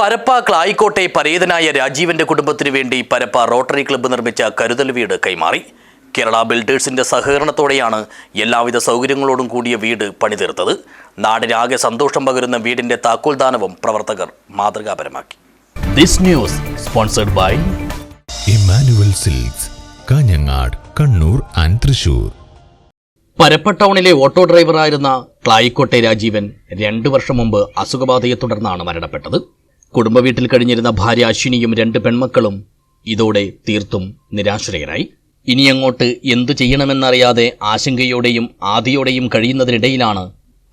പരപ്പ ക്ലായിക്കോട്ടെ പരേതനായ രാജീവന്റെ കുടുംബത്തിനു വേണ്ടി Parappa rotary club നിർമ്മിച്ച കരുതൽ വീട് കൈമാറി. കേരള ബിൽഡേഴ്സിന്റെ സഹകരണത്തോടെയാണ് എല്ലാവിധ സൗകര്യങ്ങളോടും കൂടിയ വീട് പണിതീർത്തത്. നാടിനാകെ സന്തോഷം പകരുന്ന വീടിന്റെ താക്കോൽദാനവും പ്രവർത്തകർ മാതൃകാപരമാക്കി. This news sponsored by Emmanuel Silks Kanhangad Kannur and Thrissur Parappa ടൗണിലെ ഓട്ടോ ഡ്രൈവറായിരുന്ന ക്ലായിക്കോട്ടെ രാജീവൻ രണ്ടു വർഷം മുമ്പ് അസുഖബാധയെ തുടർന്നാണ് മരണപ്പെട്ടത്. കുടുംബ വീട്ടിൽ കഴിഞ്ഞിരുന്ന ഭാര്യ അശ്വിനിയും രണ്ട് പെൺമക്കളും ഇതോടെ തീർത്തും നിരാശ്രയരായി. ഇനി അങ്ങോട്ട് എന്തു ചെയ്യണമെന്നറിയാതെ ആശങ്കയോടെയും ആദിയോടെയും കഴിയുന്നതിനിടയിലാണ്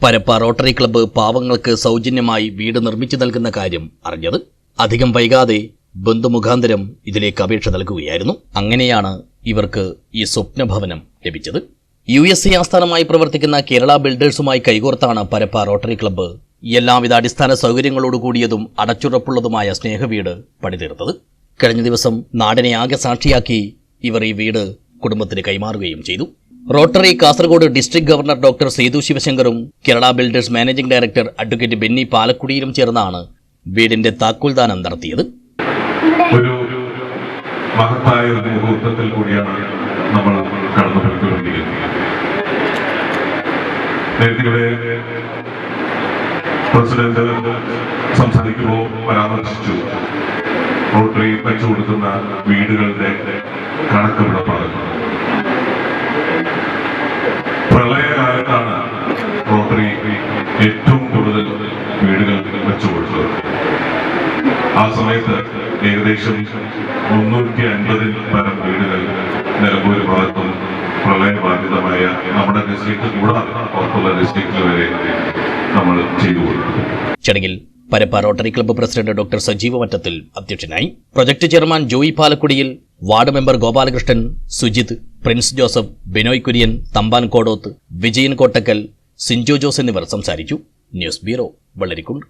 പരപ്പ റോട്ടറി ക്ലബ്ബ് പാവങ്ങൾക്ക് സൗജന്യമായി വീട് നിർമ്മിച്ചു നൽകുന്ന കാര്യം അറിഞ്ഞത്. അധികം വൈകാതെ ബന്ധുമുഖാന്തരം ഇതിലേക്ക് അപേക്ഷ നൽകുകയായിരുന്നു. അങ്ങനെയാണ് ഇവർക്ക് ഈ സ്വപ്നഭവനം ലഭിച്ചത്. യു എസ് സി ആസ്ഥാനമായി പ്രവർത്തിക്കുന്ന കേരള ബിൽഡേഴ്സുമായി കൈകോർത്താണ് പരപ്പ റോട്ടറി ക്ലബ്ബ് എല്ലാവിധ അടിസ്ഥാന സൗകര്യങ്ങളോട് കൂടിയതും അടച്ചുറപ്പുള്ളതുമായ സ്നേഹവീട് പണിതീർത്തത്. കഴിഞ്ഞ ദിവസം നാടിനെ ആകെ സാക്ഷിയാക്കി ഇവർ ഈ വീട് കുടുംബത്തിന് കൈമാറുകയും ചെയ്തു. Rotary Kasaragod district governor doctor Sethu ശിവശങ്കറും Kerala Builders managing director advocate Benny പാലക്കുടിയിലും ചേർന്നാണ് വീടിന്റെ താക്കോൽദാനം നടത്തിയത്. ഒരു മഹത്തായ ഒരു കൂടിയാണ് നമ്മൾ നേരത്തെ പ്രസിഡന്റ് സംസാരിക്കുമ്പോൾ പരാമർശിച്ചു. റോട്ടറി വെച്ചു കൊടുക്കുന്ന വീടുകളുടെ കണക്ക് ഇവിടെ പറഞ്ഞു. പ്രളയകാലത്താണ് റോട്ടറി ഏറ്റവും കൂടുതൽ വീടുകൾ വെച്ചു കൊടുത്തത്. ആ സമയത്ത് ഏകദേശം മുന്നൂറ്റി അൻപതിൽ പരം വീടുകൾ നിലമ്പൂർ ഭാഗത്തും പ്രളയബാധിതമായ നമ്മുടെ ഡിസ്ട്രിക്ട് കൂടാതെ പുറത്തുള്ള ഡിസ്ട്രിക്റ്റിൽ വരെ നമ്മൾ ചെയ്തു കൊടുക്കും. ചടങ്ങിൽ Parappa rotary club president doctor Sajeev Mattathil അധ്യക്ഷനായി project chairman Joy Palakkudiyil ward member Gopalakrishnan Sujith Prince Joseph Binoy Kurian Thampan Kodoth Vijayan Kottakkal Sinjo Jose എന്നിവർ സംസാരിച്ചു. News bureau Vellarikkundu.